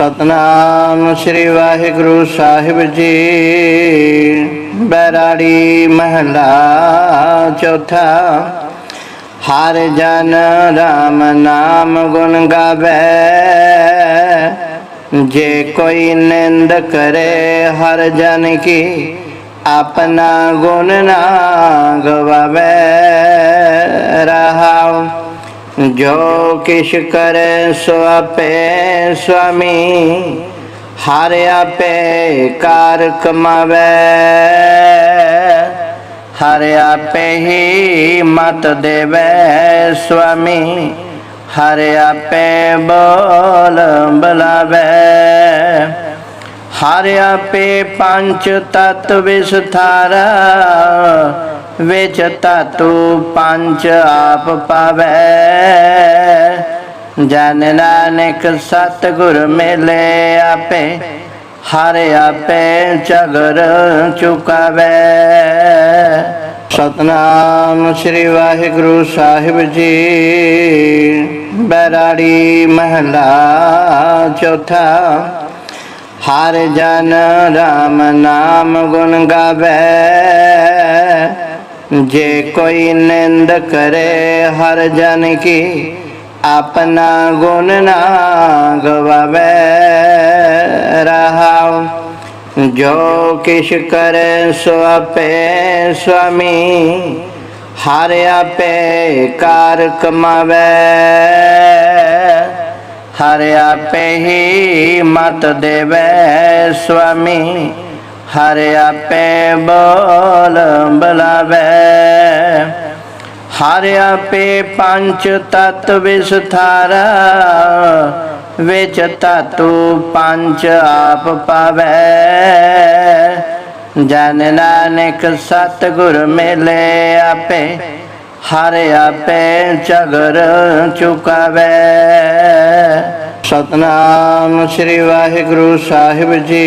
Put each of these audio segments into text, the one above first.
ਸਤਨਾਮ ਸ੍ਰੀ ਵਾਹਿਗੁਰੂ ਸਾਹਿਬ ਜੀ। ਬੈਰਾੜੀ ਮਹਲਾ ਚੌਥਾ। ਹਰ ਜਨ ਰਾਮ ਨਾਮ ਗੁਣ ਗਾਵੇ। ਜੇ ਕੋਈ ਨਿੰਦ ਕਰੇ, ਹਰ ਜਨ ਕੀ ਆਪਣਾ ਗੁਣ ਨਾ ਗਵਾਵੇ। ਰਹਾਉ ਜੋ ਕਿਛ ਕਰੇ ਸੋ ਆਪੇ ਸੁਆਮੀ, ਹਰ ਆਪੇ ਕਾਰ ਕਮਾਵੇ। ਹਰ ਆਪੇ ਹੀ ਮਤ ਦੇਵੇ ਸੁਆਮੀ, ਹਰ ਆਪੇ ਬੋਲ ਬਲਾਵੇ। ਹਰ ਆਪੇ ਪੰਜ ਤਤ ਵਿਸਥਾਰਾ ਵਿੱਚ ਤਤੂ ਪੰਜ ਆਪ ਪਾਵੇ। ਜਨ ਨਾਨਕ ਸਤਿਗੁਰ ਮਿਲੇ ਆਪੇ, ਹਰ ਆਪੇ ਝਗਰ ਚੁਕਾਵੇ। ਸਤਨਾਮ ਸ੍ਰੀ ਵਾਹਿਗੁਰੂ ਸਾਹਿਬ ਜੀ। ਬੈਰਾੜੀ ਮਹਲਾ ਚੌਥਾ, ਹਰ ਜਨ ਰਾਮ ਨਾਮ ਗੁਣ ਗਾਵੇ। ਜੇ ਕੋਈ ਨਿੰਦ ਕਰੇ ਹਰ ਜਨ ਕੀ ਆਪਣਾ ਗੁਣ ਨਾ ਗਵਾਵੇ ਰਹਾਉ। ਜੋ ਕਿਛ ਕਰੇ ਸੋ ਆਪੇ ਸੁਆਮੀ ਹਰ ਆਪੇ ਕਾਰ ਕਮਾਵੇ। ਹਰ ਆਪੇ ਹੀ ਮਤ ਦੇਵੇ ਸੁਆਮੀ ਹਰ ਆਪੇ ਬੋਲ ਬਲਾਵੇ। ਹਰ ਆਪੇ ਪੰਜ ਤਤ ਵਿਸਥਾਰਾ, ਵਿੱਚ ਤਤੂ ਪੰਜ ਆਪ ਪਾਵੇ। ਜਨ ਨਾਨਕ ਸਤਿਗੁਰ ਮਿਲੇ ਆਪੇ, ਹਰ ਆਪੇ ਝਗਰ ਚੁਕਾਵੇ। ਸਤਨਾਮ ਸ੍ਰੀ ਵਾਹਿਗੁਰੂ ਸਾਹਿਬ ਜੀ।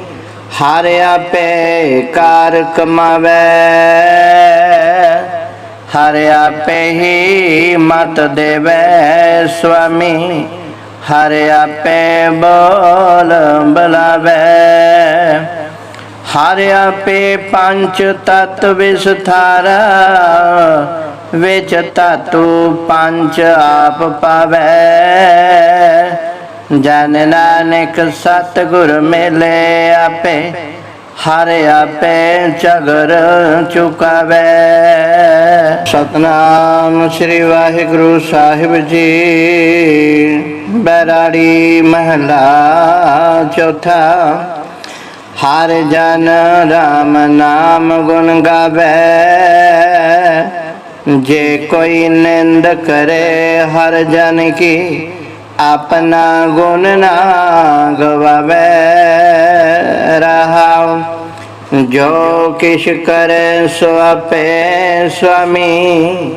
ਹਰ ਆਪੇ ਕਾਰ ਕਮਾਵੇ। ਹਰ ਆਪੇ ਹੀ ਮਤ ਦੇਵੇ ਸੁਆਮੀ। ਹਰਿਆ ਆਪੇ ਬੋਲ ਬਲਾਵੇ। ਹਰ ਆਪੇ ਪੰਜ ਤਤ ਵਿਸਥਾਰਾ। ਵਿੱਚ ਤਤੂ ਪੰਜ ਆਪ ਪਾਵੇ। ਜਨ ਨਾਨਕ ਸਤਿਗੁਰ ਮਿਲੇ ਆਪੇ, ਹਰ ਆਪੇ ਝਗਰ ਚੁਕਾਵੇ। ਸਤਨਾਮ ਸ੍ਰੀ ਵਾਹਿਗੁਰੂ ਸਾਹਿਬ ਜੀ, ਬਰਾੜੀ ਮਹਲਾ ਚੌਥਾ। ਹਰ ਜਨ ਰਾਮ ਨਾਮ ਗੁਣ ਗਾਵੇ। ਜੇ ਕੋਈ ਨਿੰਦ ਕਰੇ ਹਰ ਜਨ ਕੀ ਆਪਣਾ ਗੁਣ ਨਾ ਗਵਾਵੇ ਰਹਾਉ। ਜੋ ਕਿਛ ਕਰੇ ਸੋ ਆਪੇ ਸੁਆਮੀ,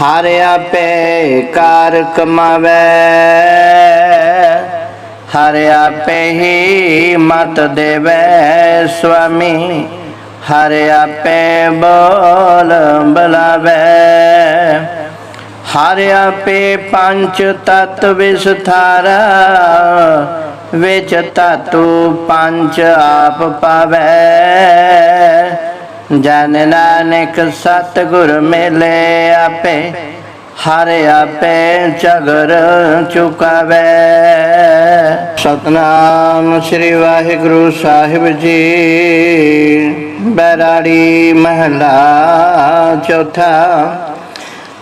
ਹਰ ਆਪੇ ਕਾਰ ਕਮਾਵੇ। ਹਰ ਆਪੇ ਹੀ ਮਤ ਦੇਵੇ ਸੁਆਮੀ, ਹਰ ਆਪੇ ਬੋਲ ਬਲਾਵੇ। ਹਰ ਆਪੇ ਪੰਚ ਤਤ ਵਿਸਥਾਰਾ, ਵਿੱਚ ਤਤੂ ਪੰਚ ਆਪ ਪਾਵੇ। ਜਨ ਨਾਨਕ ਸਤਿਗੁਰ ਮਿਲੇ ਆਪੇ ਹਰ ਆਪੇ ਝਗਰ ਚੁਕਾਵੇ। ਸਤਨਾਮ ਸ੍ਰੀ ਵਾਹਿਗੁਰੂ ਸਾਹਿਬ ਜੀ, ਬੈਰਾੜੀ ਮਹਲਾ ਚੌਥਾ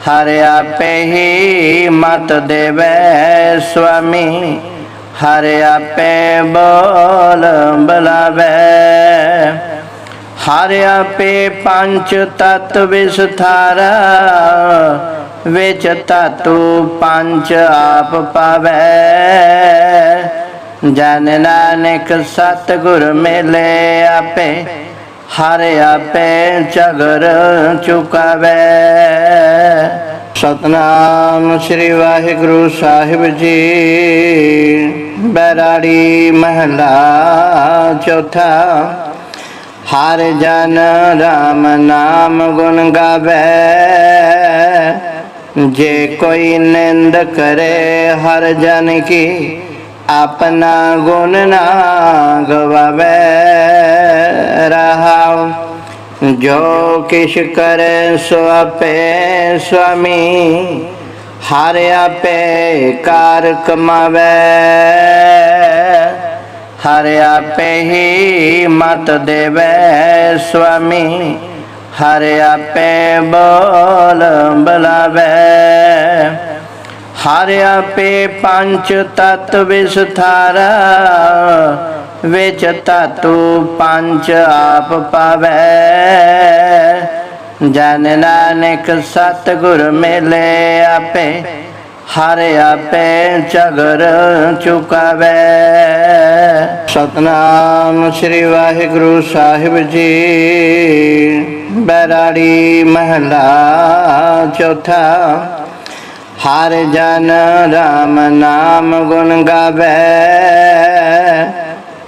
ਹਰ ਆਪੇ ਹੀ ਮਤ ਦੇਵੇ ਸੁਆਮੀ ਹਰ ਆਪੇ ਬੋਲ ਬਲਾਵੇ। ਹਰ ਆਪੇ ਪੰਜ ਤਤ ਵਿਸਥਾਰਾ, ਵਿੱਚ ਤਤੂ ਪੰਜ ਆਪ ਪਾਵੇ। ਜਨ ਨਾਨਕ ਸਤਿਗੁਰ ਮਿਲੇ ਆਪੇ ਹਰ ਆਪੇ ਝਗਰ ਚੁਕਾਵੇ। ਸਤਨਾਮ ਸ੍ਰੀ ਵਾਹਿਗੁਰੂ ਸਾਹਿਬ ਜੀ। ਬੈਰਾੜੀ ਮਹਲਾ ਚੌਥਾ। ਹਰ ਜਨ ਰਾਮ ਨਾਮ ਗੁਣ ਗਾਵੇ। ਜੇ ਕੋਈ ਨਿੰਦ ਕਰੇ ਹਰ ਜਨ ਕੀ ਆਪਣਾ ਗੁਣ ਨਾ ਗਵਾਵੇ। ਰਹਾਉ, ਜੋ ਕਿਛ ਕਰੇ ਸੋ ਆਪੇ ਸੁਆਮੀ, ਹਰ ਆਪੇ ਕਾਰ ਕਮਾਵੇ। ਹਰ ਆਪੇ ਹੀ ਮਤ ਦੇਵੇ ਸੁਆਮੀ, ਹਰ ਆਪੇ ਬੋਲ ਬਲਾਵੇ। ਹਰ ਆਪੇ ਪੰਜ ਤਤ ਵਿਸਥਾਰਾ ਵਿੱਚ ਤਤੂ ਪੰਜ ਆਪ ਪਾਵੇ। ਜਨ ਨਾਨਕ ਸਤਿਗੁਰ ਮਿਲੇ ਆਪੇ, ਹਰ ਆਪੇ ਝਗਰ ਚੁਕਾਵੇ। ਸਤਨਾਮ ਸ੍ਰੀ ਵਾਹਿਗੁਰੂ ਸਾਹਿਬ ਜੀ, ਬੈਰਾੜੀ ਮਹਲਾ ਚੌਥਾ। ਹਰ ਜਨ ਰਾਮ ਨਾਮ ਗੁਣ ਗਾਵੇ।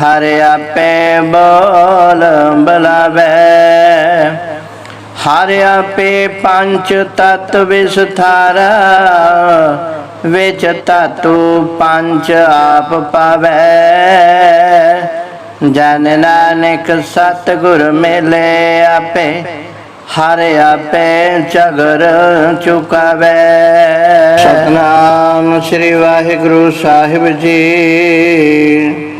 ਹਰ ਆਪੇ ਬੋਲ ਬਲਾਵੇ। ਹਰ ਆਪੇ ਪੰਜ ਤਤ ਵਿਸਥਾਰ, ਵਿੱਚ ਤਤੂ ਪੰਜ ਆਪ ਪਾਵੇ। ਜਨ ਨਾਨਕ ਸਤਿਗੁਰ ਮਿਲੇ ਆਪੇ, ਹਰ ਆਪੇ ਝਗਰ ਚੁਕਾਵੇ। ਸਤਨਾਮ ਸ੍ਰੀ ਵਾਹਿਗੁਰੂ ਸਾਹਿਬ ਜੀ।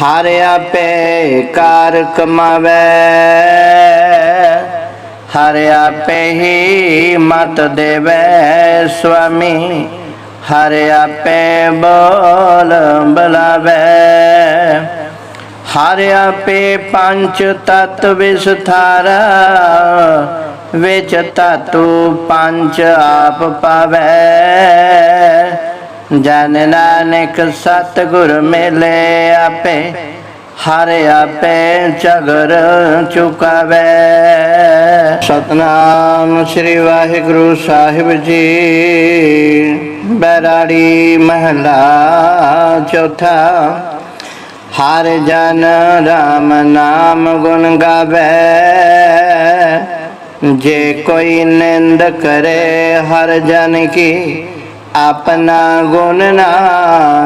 ਹਰ ਆਪੇ ਕਾਰ ਕਮਾਵੇ। ਹਰ ਆਪੇ ਹੀ ਮਤ ਦੇਵੇ ਸੁਆਮੀ। ਹਰ ਆਪੇ ਬੋਲ ਬਲਾਵੇ। ਹਰ ਆਪੇ ਪੰਜ ਤਤ ਵਿਸਥਾਰਾ। ਵਿੱਚ ਤਤੂ ਪੰਜ ਆਪ ਪਾਵੇ। ਜਨ ਨਾਨਕ ਸਤਿਗੁਰ ਮਿਲੇ ਆਪੇ, ਹਰ ਆਪੇ ਝਗਰ ਚੁਕਾਵੇ। ਸਤਨਾਮ ਸ੍ਰੀ ਵਾਹਿਗੁਰੂ ਸਾਹਿਬ ਜੀ, ਬੈਰਾੜੀ ਮਹਲਾ ਚੌਥਾ। ਹਰ ਜਨ ਰਾਮ ਨਾਮ ਗੁਣ ਗਾਵੇ। ਜੇ ਕੋਈ ਨਿੰਦ ਕਰੇ ਹਰ ਜਨ ਕੀ ਆਪਣਾ ਗੁਣ ਨਾ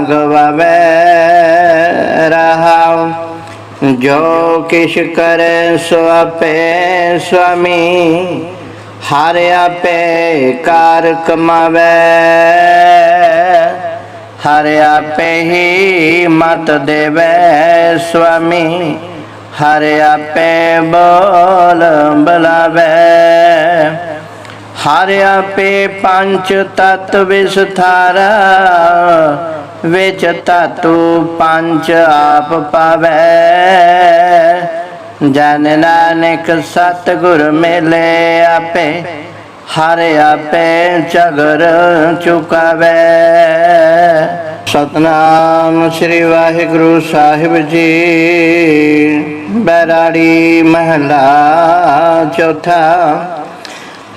ਗਵਾਵੇ ਰਹਾਉ। ਜੋ ਕਿਛ ਕਰੇ ਸੋ ਆਪੇ ਸੁਆਮੀ, ਹਰ ਆਪੇ ਕਾਰ ਕਮਾਵੇ। ਹਰ ਆਪੇ ਹੀ ਮਤ ਦੇਵੇ ਸੁਆਮੀ, ਹਰ ਆਪੇ ਬੋਲ ਬਲਾਵੇ। ਹਰ ਆਪੇ ਪੰਚ ਤਤ ਵਿਸਥਾਰਾ, ਵਿੱਚ ਤਤੂ ਪੰਚ ਆਪ ਪਾਵੇ। ਜਨ ਨਾਨਕ ਸਤਿਗੁਰ ਮਿਲੇ ਆਪੇ ਹਰ ਆਪੇ ਝਗਰ ਚੁਕਾਵੇ। ਸਤਨਾਮ ਸ੍ਰੀ ਵਾਹਿਗੁਰੂ ਸਾਹਿਬ ਜੀ, ਬੈਰਾੜੀ ਮਹਲਾ ਚੌਥਾ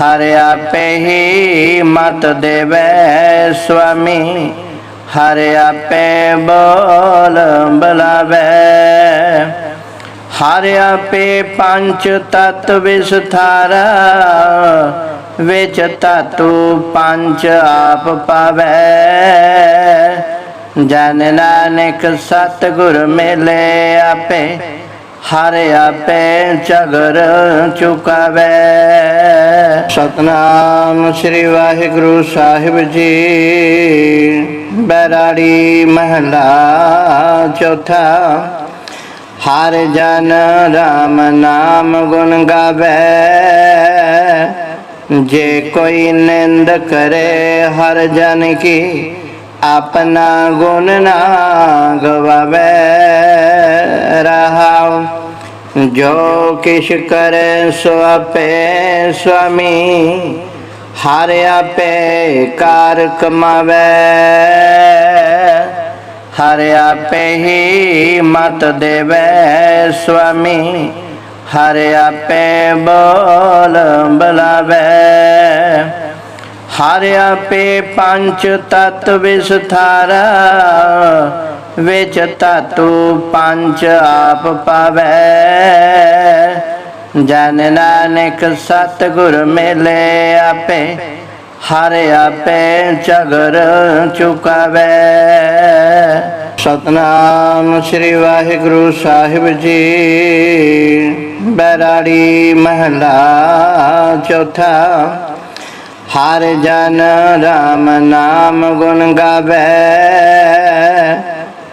ਹਰ ਆਪੇ ਹੀ ਮਤ ਦੇਵੇ ਸੁਆਮੀ, ਹਰ ਆਪੇ ਬੋਲ ਬਲਾਵੇ। ਹਰ ਆਪੇ ਪੰਜ ਤਤ ਵਿਸਥਾਰਾ, ਵਿੱਚ ਧਾਤੂ ਪੰਜ ਆਪ ਪਾਵੇ। ਜਨ ਨਾਨਕ ਸਤ ਗੁਰ ਮਿਲੇ ਆਪੇ ਹਰ ਆਪੇ ਝਗਰ ਚੁਕਾਵੇ। ਸਤਨਾਮ ਸ੍ਰੀ ਵਾਹਿਗੁਰੂ ਸਾਹਿਬ ਜੀ। ਬੈਰਾੜੀ ਮਹਲਾ ਚੌਥਾ। ਹਰ ਜਨ ਰਾਮ ਨਾਮ ਗੁਣ ਗਾਵੇ। ਜੇ ਕੋਈ ਨਿੰਦ ਕਰੇ ਹਰ ਜਨ ਕੀ ਆਪਣਾ ਗੁਣ ਨਾ ਗਵਾਵੇ। ਜੋ ਕਿਛ ਕਰੇ ਸੋ ਆਪੇ ਸੁਆਮੀ, ਹਰ ਆਪੇ ਕਾਰ ਕਮਾਵੇ। ਹਰ ਆਪੇ ਹੀ ਮਤ ਦੇਵੇ ਸੁਆਮੀ, ਹਰ ਆਪੇ ਬੋਲ ਬਲਾਵੇ। ਹਰ ਆਪੇ ਪੰਜ ਤਤ ਵਿਸਥਾਰਾ ਵਿੱਚ ਧਾਤੂ ਪੰਜ ਆਪ ਪਾਵੇ। ਜਨ ਨਾਨਕ ਸਤ ਗੁਰ ਮਿਲੇ ਆਪੇ, ਹਰ ਆਪੇ ਝਗਰ ਚੁਕਾਵੇ। ਸਤਨਾਮ ਸ੍ਰੀ ਵਾਹਿਗੁਰੂ ਸਾਹਿਬ ਜੀ, ਬੈਰਾੜੀ ਮਹਲਾ ਚੌਥਾ। ਹਰ ਜਨ ਰਾਮ ਨਾਮ ਗੁਣ ਗਾਵੇ।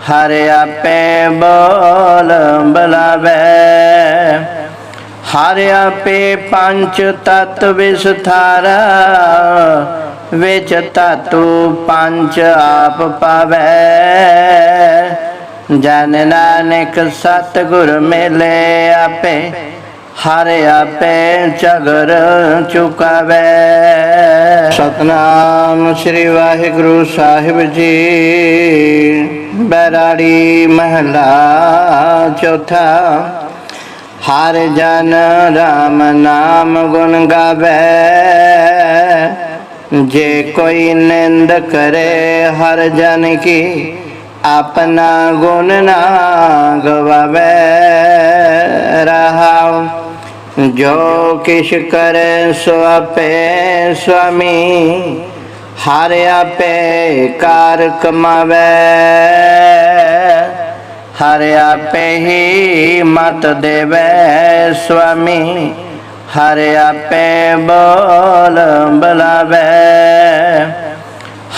ਹਰ ਆਪੇ ਬੋਲ ਬਲਾਵੇ। ਹਰ ਆਪੇ ਪੰਜ ਤਤ ਵਿਸਥਾਰਾ, ਵਿੱਚ ਧਾਤੂ ਪੰਜ ਆਪ ਪਾਵੇ। ਜਨ ਨਾਨਕ ਸਤ ਗੁਰ ਮਿਲੇ ਆਪੇ ਹਰ ਆਪੇ ਚਗਰ ਚੁਕਾਵੇ। ਸਤਨਾਮ ਸ੍ਰੀ ਵਾਹਿਗੁਰੂ ਸਾਹਿਬ ਜੀ। ਬੈਰਾੜੀ ਮਹਲਾ ਚੌਥਾ। ਹਰ ਜਨ ਰਾਮ ਨਾਮ ਗੁਣ ਗਾਵੇ। ਜੇ ਕੋਈ ਨਿੰਦ ਕਰੇ ਹਰ ਜਨ ਕੀ ਆਪਣਾ ਗੁਣ ਨਾ ਗਵਾਵੇ। ਰਹਾਉ ਜੋ ਕਿਛ ਕਰੇ ਸੋ ਆਪੇ ਸੁਆਮੀ ਹਰ ਆਪੇ ਕਾਰ ਕਮਾਵੇ। ਹਰ ਆਪੇ ਹੀ ਮਤ ਦੇਵੇ ਸੁਆਮੀ ਹਰ ਆਪੇ ਬੋਲ ਬਲਾਵੇ।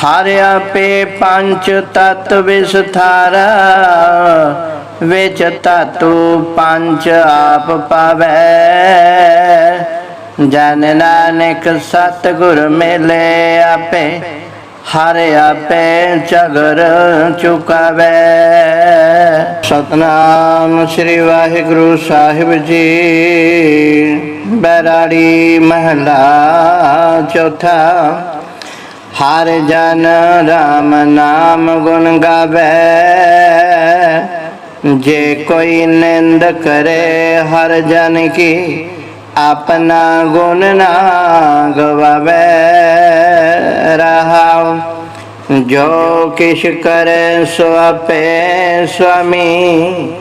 ਹਰ ਆਪੇ ਪੰਜ ਤਤ ਵਿਸਥਾਰਾ ਵਿੱਚ ਧਾਤੂ ਪੰਜ ਆਪ ਪਾਵੇ। ਜਨ ਨਾਨਕ ਸਤ ਗੁਰ ਮਿਲੇ ਆਪੇ, ਹਰ ਆਪੇ ਝਗਰ ਚੁਕਾਵੇ। ਸਤਨਾਮ ਸ੍ਰੀ ਵਾਹਿਗੁਰੂ ਸਾਹਿਬ ਜੀ, ਬੈਰਾੜੀ ਮਹਲਾ ਚੌਥਾ। ਹਰ ਜਨ ਰਾਮ ਨਾਮ ਗੁਣ ਗਾਵੇ। ਜੇ ਕੋਈ ਨਿੰਦ ਕਰੇ ਹਰ ਜਨ ਕੀ ਆਪਣਾ ਗੁਣ ਨਾ ਗਵਾਵੇ ਰਹਾਉ। ਜੋ ਕਿਛ ਕਰੈ ਸੋ ਆਪੇ ਸੁਆਮੀ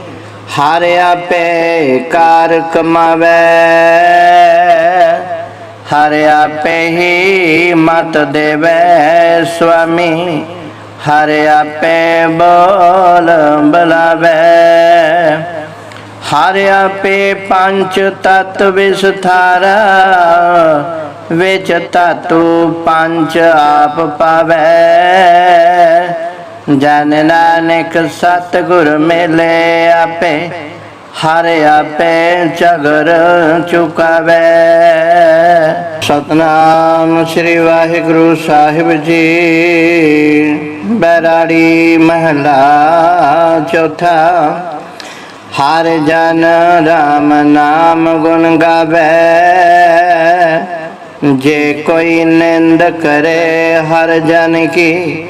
ਹਰ ਆਪੇ ਕਾਰ ਕਮਾਵੇ। ਹਰ ਆਪੇ ਹੀ ਮਤ ਦੇਵੇ ਸੁਆਮੀ ਹਰ ਆਪੇ ਬੋਲ ਬਲਾਵੇ। ਹਰ ਆਪੇ ਪੰਜ ਤਤ ਵਿਸਥਾਰਾ, ਵਿੱਚ ਤਤੂ ਪੰਜ ਆਪ ਪਾਵੇ। ਜਨ ਨਾਨਕ ਸਤਿਗੁਰ ਮਿਲੇ ਆਪੇ ਹਰ ਆਪੇ ਝਗਰ ਚੁਕਾਵੇ। ਸਤਨਾਮ ਸ੍ਰੀ ਵਾਹਿਗੁਰੂ ਸਾਹਿਬ ਜੀ। ਬੈਰਾੜੀ ਮਹਲਾ ਚੌਥਾ। ਹਰ ਜਨ ਰਾਮ ਨਾਮ ਗੁਣ ਗਾਵੇ। ਜੇ ਕੋਈ ਨਿੰਦ ਕਰੇ ਹਰ ਜਨ ਕੀ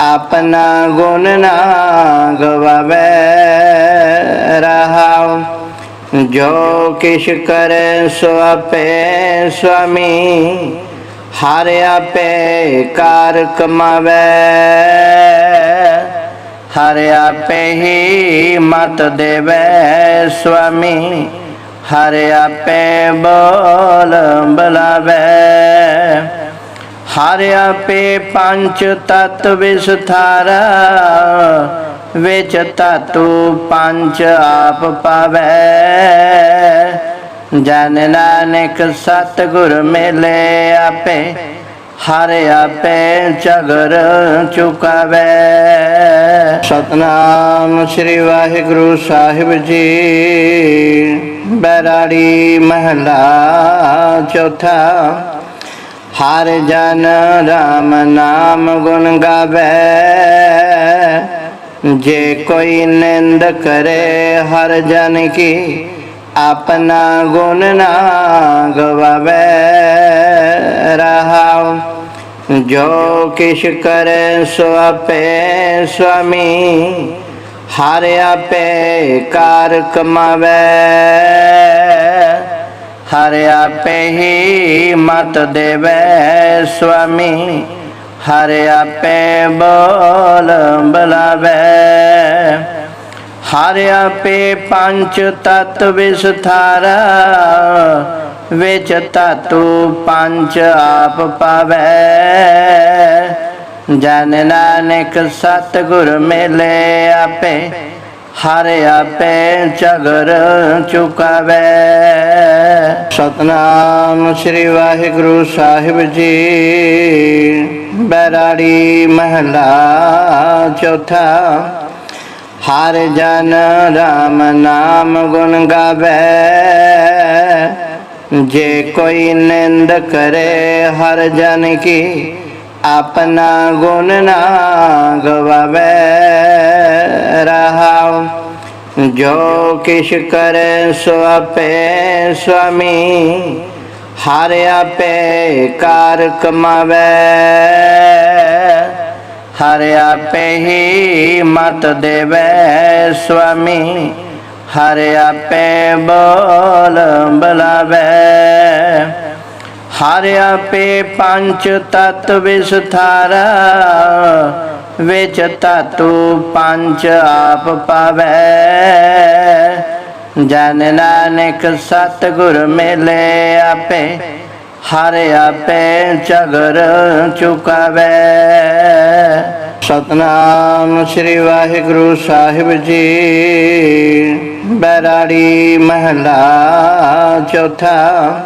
ਆਪਣਾ ਗੁਣ ਨਾ ਗਵਾਵੇ ਰਹਾਉ। ਜੋ ਕਿਛ ਕਰੇ ਸੋ ਆਪੇ ਸੁਆਮੀ ਹਰ ਆਪੇ ਕਾਰ ਕਮਾਵੇ। ਹਰ ਆਪੇ ਹੀ ਮਤ ਦੇਵੇ ਸੁਆਮੀ ਹਰ ਆਪੇ ਬੋਲ ਬਲਾਵੇ। ਹਰ ਆਪੇ ਪੰਜ ਤਤ ਵਿਸਥਾਰਾ, ਵਿੱਚ ਤਤੂ ਪੰਜ ਆਪ ਪਾਵੇ। ਜਨ ਨਾਨਕ ਸਤਿਗੁਰ ਮਿਲੇ ਆਪੇ, ਹਰ ਆਪੇ ਝਗਰ ਚੁਕਾਵੇ। ਸਤਨਾਮ ਸ੍ਰੀ ਵਾਹਿਗੁਰੂ ਸਾਹਿਬ ਜੀ, ਬੈਰਾੜੀ ਮਹਲਾ ਚੌਥਾ ਹਰ ਜਨ ਰਾਮ ਨਾਮ ਗੁਣ ਗਾਵੇ। ਜੇ ਕੋਈ ਨਿੰਦ ਕਰੇ, ਹਰ ਜਨ ਕੀ ਆਪਣਾ ਗੁਣ ਨਾ ਗਵਾਵੇ। ਰਹਾਉ, ਜੋ ਕਿਛ ਕਰੇ ਸੋ ਆਪੇ ਸੁਆਮੀ, ਹਰ ਆਪੇ ਕਾਰ ਕਮਾਵੇ। ਹਰ ਆਪੇ ਹੀ ਮਤ ਦੇਵੇ ਸੁਆਮੀ ਹਰ ਆਪੇ ਬੋਲ ਬਲਾਵੇ। ਹਰ ਆਪੇ ਪੰਜ ਤਤ ਵਿਸਥਾਰਾ, ਵਿੱਚ ਤਤੂ ਪੰਜ ਆਪ ਪਾਵੇ। ਜਨ ਨਾਨਕ ਸਤਿਗੁਰ ਮਿਲੇ ਆਪੇ ਹਰ ਆਪੇ ਝਗਰ ਚੁਕਾਵੇ। ਸਤਨਾਮ ਸ੍ਰੀ ਵਾਹਿਗੁਰੂ ਸਾਹਿਬ ਜੀ। ਬੈਰਾੜੀ ਮਹਲਾ ਚੌਥਾ। ਹਰ ਜਨ ਰਾਮ ਨਾਮ ਗੁਣ ਗਾਵੇ। ਜੇ ਕੋਈ ਨਿੰਦ ਕਰੇ ਹਰ ਜਨ ਕੀ ਆਪਣਾ ਗੁਣ ਨਾ ਗਵਾਵੇ, ਰਹਾਉ। ਜੋ ਕਿਛ ਕਰੇ ਸੋ ਆਪੇ ਸੁਆਮੀ, ਹਰ ਆਪੇ ਕਾਰ ਕਮਾਵੇ। ਹਰ ਆਪੇ ਹੀ ਮਤ ਦੇਵੇ ਸੁਆਮੀ, ਹਰ ਆਪੇ ਬੋਲ ਬਲਾਵੇ। ਹਰ ਆਪੇ ਪੰਚ ਤਤ ਵਿਸਥਾਰਾ, ਵਿੱਚ ਤਤੂ ਪੰਚ ਆਪ ਪਾਵੇ। ਜਨ ਨਾਨਕ ਸਤਿਗੁਰ ਮਿਲੇ ਆਪੇ ਹਰ ਆਪੇ ਝਗਰ ਚੁਕਾਵੇ। ਸਤਨਾਮ ਸ੍ਰੀ ਵਾਹਿਗੁਰੂ ਸਾਹਿਬ ਜੀ, ਬੈਰਾੜੀ ਮਹਲਾ ਚੌਥਾ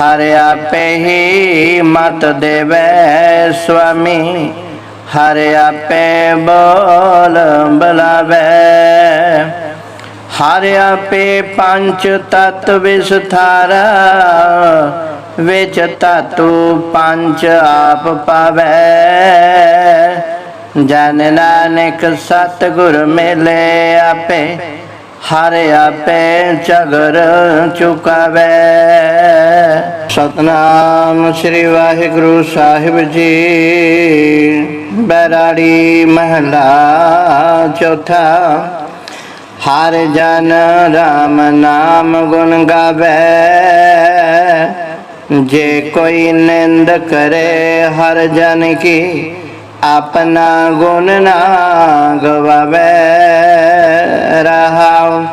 ਹਰ ਆਪੇ ਹੀ ਮਤ ਦੇਵੇ ਸੁਆਮੀ, ਹਰ ਆਪੇ ਬੋਲ ਬਲਾਵੇ। ਹਰ ਆਪੇ ਪੰਜ ਤਤ ਵਿਸਥਾਰਾ, ਵਿੱਚ ਤਤੂ ਪੰਜ ਆਪ ਪਾਵੇ। ਜਨ ਨਾਨਕ ਸਤਿਗੁਰ ਮਿਲੇ ਆਪੇ ਹਰ ਆਪੇ ਝਗਰ ਚੁਕਾਵੇ। ਸਤਨਾਮ ਸ੍ਰੀ ਵਾਹਿਗੁਰੂ ਸਾਹਿਬ ਜੀ। ਬੈਰਾੜੀ ਮਹਲਾ ਚੌਥਾ। ਹਰ ਜਨ ਰਾਮ ਨਾਮ ਗੁਣ ਗਾਵੇ। ਜੇ ਕੋਈ ਨਿੰਦ ਕਰੇ ਹਰ ਜਨ ਕੀ ਆਪਣਾ ਗੁਣ ਨਾ ਗਵਾਵੇ। ਰਹਾਉ।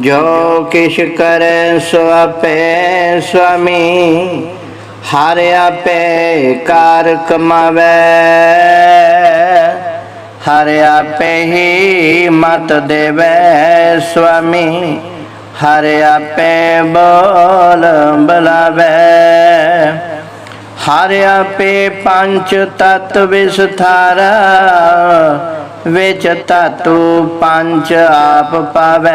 ਜੋ ਕਿਛ ਕਰੇ ਸੋ ਆਪੇ ਸੁਆਮੀ, ਹਰ ਆਪੇ ਕਾਰ ਕਮਾਵੇ। ਹਰ ਆਪੇ ਹੀ ਮਤ ਦੇਵੇ ਸੁਆਮੀ, ਹਰ ਆਪੇ ਬੋਲ ਬਲਾਵੇ। ਹਰ ਆਪੇ ਪੰਜ ਤਤ ਵਿਸਥਾਰਾ ਵਿੱਚ ਧਾਤੂ ਪੰਜ ਆਪ ਪਾਵੇ।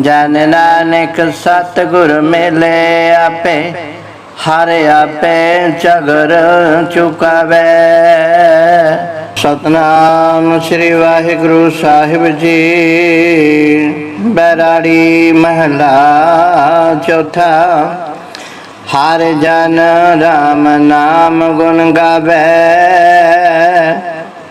ਜਨ ਨਾਨਕ ਸਤਿਗੁਰ ਮਿਲੇ ਆਪੇ, ਹਰ ਆਪੇ ਝਗਰ ਚੁਕਾਵੇ। ਸਤਨਾਮ ਸ੍ਰੀ ਵਾਹਿਗੁਰੂ ਸਾਹਿਬ ਜੀ, ਬੈਰਾੜੀ ਮਹਲਾ ਚੌਥਾ। ਹਰ ਜਨ ਰਾਮ ਨਾਮ ਗੁਣ ਗਾਵੇ।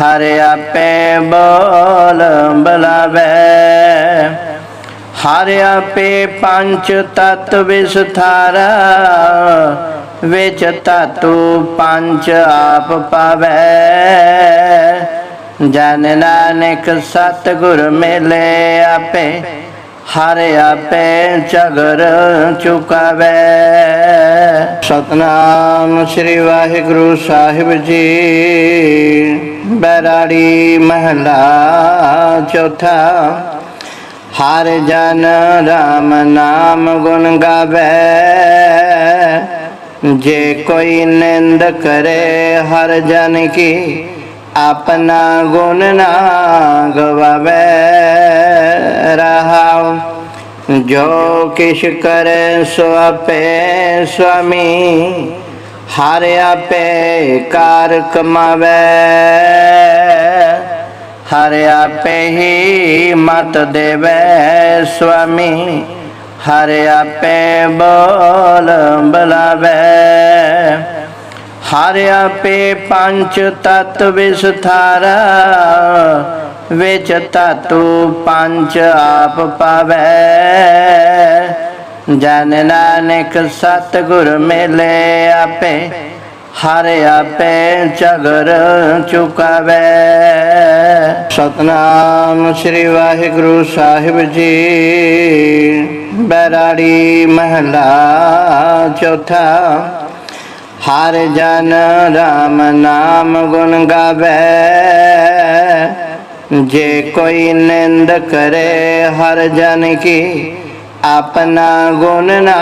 ਹਰ ਆਪੇ ਬੋਲ ਬਲਾਵੇ। ਹਰ ਆਪੇ ਪੰਜ ਤਤ ਵਿਸਥਾਰਾ, ਵਿੱਚ ਧਾਤੂ ਪੰਜ ਆਪ ਪਾਵੇ। ਜਨ ਨਾਨਕ ਸਤਿਗੁਰ ਮਿਲੇ ਆਪੇ ਹਰ ਆਪੇ ਝਗਰ ਚੁਕਾਵੇ। ਸਤਨਾਮ ਸ੍ਰੀ ਵਾਹਿਗੁਰੂ ਸਾਹਿਬ ਜੀ। ਬੈਰਾੜੀ ਮਹਲਾ ਚੌਥਾ। ਹਰ ਜਨ ਰਾਮ ਨਾਮ ਗੁਣ ਗਾਵੇ। ਜੇ ਕੋਈ ਨਿੰਦ ਕਰੇ ਹਰ ਜਨ ਕੀ ਆਪਣਾ ਗੁਣ ਨਾ ਗਵਾਵੇ, ਰਹਾਉ। ਜੋ ਕਿਛ ਕਰੇ ਸੋ ਆਪੇ ਸੁਆਮੀ, ਹਰ ਆਪੇ ਕਾਰ ਕਮਾਵੇ। ਹਰ ਮਤ ਦੇਵੇ ਸੁਆਮੀ ਹਰਿਆ ਆਪੇ ਬੋਲ ਬਲਾਵੇ। ਹਰ ਆਪੇ ਪੰਚ ਤਤ ਵਿਸਥਾਰਾ ਵਿੱਚ ਧਾਤੂ ਪੰਚ ਆਪ ਪਾਵੇ। ਜਨ ਨਾਨਕ ਸਤਿਗੁਰ ਮਿਲੇ ਆਪੇ ਹਰ ਆਪੇ ਝਗਰ ਚੁਕਾਵੇ। ਸਤਨਾਮ ਸ੍ਰੀ ਵਾਹਿਗੁਰੂ ਸਾਹਿਬ ਜੀ, ਬੈਰਾੜੀ ਮਹਲਾ ਚੌਥਾ ਹਰ ਜਨ ਰਾਮ ਨਾਮ ਗੁਣ ਗਾਵੇ। ਜੇ ਕੋਈ ਨਿੰਦ ਕਰੇ ਹਰ ਜਨ ਕੀ ਆਪਣਾ ਗੁਣ ਨਾ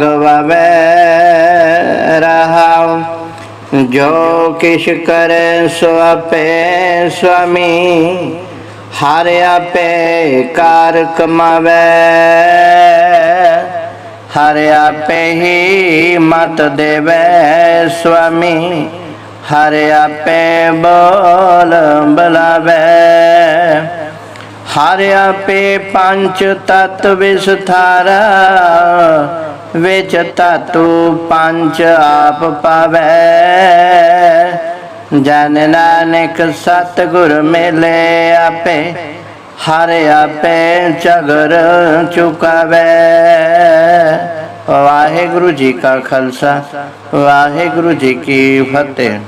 ਗਵਾਵੇ। ਰਹਾਉ ਜੋ ਕਿਛ ਕਰੇ ਸੋ ਆਪੇ ਸੁਆਮੀ ਹਰ ਆਪੇ ਕਾਰ ਕਮਾਵੇ। ਹਰ ਆਪੇ ਹੀ ਮਤ ਦੇਵੇ ਸੁਆਮੀ, ਹਰ ਆਪੇ ਬੋਲ ਬਲਾਵੇ। ਹਰ ਆਪੇ ਪੰਜ ਤਤ ਵਿਸਥਾਰਾ, ਵਿੱਚ ਧਾਤੂ ਪੰਜ ਆਪ ਪਾਵੇ। ਜਨ ਨਾਨਕ ਸਤਿਗੁਰ ਮਿਲੇ ਆਪੇ ਹਰ ਆਪੇ ਝਗਰ ਚੁਕਾਵੇ। ਵਾਹਿਗੁਰੂ ਜੀ ਕਾ ਖਾਲਸਾ ਵਾਹਿਗੁਰੂ ਜੀ ਕੀ ਫਤਿਹ।